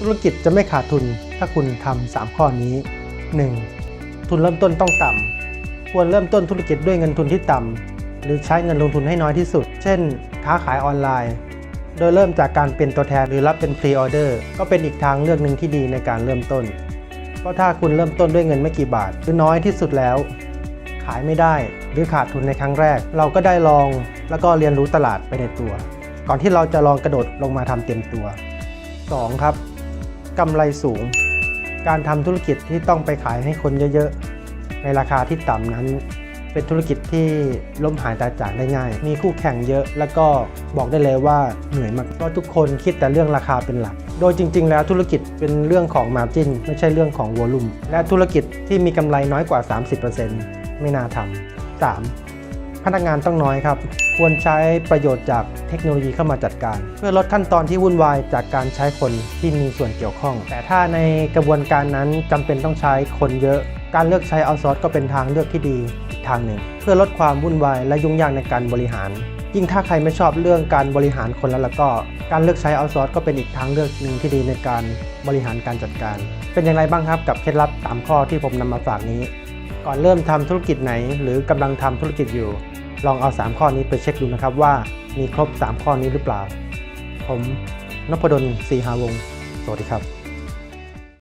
ธุรกิจจะไม่ขาดทุนถ้าคุณทำสามข้อนี้ 1. ทุนเริ่มต้นต้องต่ำควรเริ่มต้นธุรกิจด้วยเงินทุนที่ต่ำหรือใช้เงินลงทุนให้น้อยที่สุด เช่น ค้าขายออนไลน์ โดยเริ่มจากการเป็นตัวแทนหรือรับเป็นพรีออเดอร์ก็เป็นอีกทางเลือกหนึ่งที่ดีในการเริ่มต้น เพราะถ้าคุณเริ่มต้นด้วยเงินไม่กี่บาทหรือน้อยที่สุดแล้ว ขายไม่ได้หรือขาดทุนในครั้งแรก เราก็ได้ลองแล้วก็เรียนรู้ตลาดไปในตัว ก่อนที่เราจะลองกระโดดลงมาทำเต็มตัว 2. ครับ กำไรสูง การทำธุรกิจที่ต้องไปขายให้คนเยอะๆ ในราคาที่ต่ำนั้น เป็นธุรกิจที่ล้มหายตายจากได้ง่าย มีคู่แข่งเยอะ แล้วก็บอกได้เลยว่าเหนื่อยมากเพราะทุกคนคิดแต่เรื่องราคาเป็นหลัก โดยจริง ๆ แล้วธุรกิจเป็นเรื่องของ Margin ไม่ใช่เรื่องของ Volume และธุรกิจที่มีกำไรน้อยกว่า 30%ไม่น่าทำ 3. พนักงานต้องน้อยครับ ควรใช้ประโยชน์จากเทคโนโลยีเข้ามาจัดการ เพื่อลดขั้นตอนที่วุ่นวายจากการใช้คนที่มีส่วนเกี่ยวข้อง แต่ถ้าในกระบวนการนั้นจำเป็นต้องใช้คนเยอะ การเลือกใช้เอาซอร์สก็เป็นทางเลือกที่ดีอีกทางหนึ่ง เพื่อลดความวุ่นวายและยุ่งยากในการบริหาร ยิ่งถ้าใครไม่ชอบเรื่องการบริหารคนแล้วแล้วก็ การเลือกใช้เอาซอร์สก็เป็นอีกทางเลือกหนึ่งที่ดีในการบริหารการจัดการ เป็นอย่างไรบ้างครับกับเคล็ดลับ 3 ข้อที่ผมนำมาฝากนี้ ก่อนเริ่มทำธุรกิจไหน หรือกำลังทำธุรกิจอยู่ ลองเอา 3 ข้อนี้ไปเช็คดูนะครับว่ามีครบ 3 ข้อนี้หรือเปล่า ผมนพดลศรีหาวงศ์สวัสดีครับ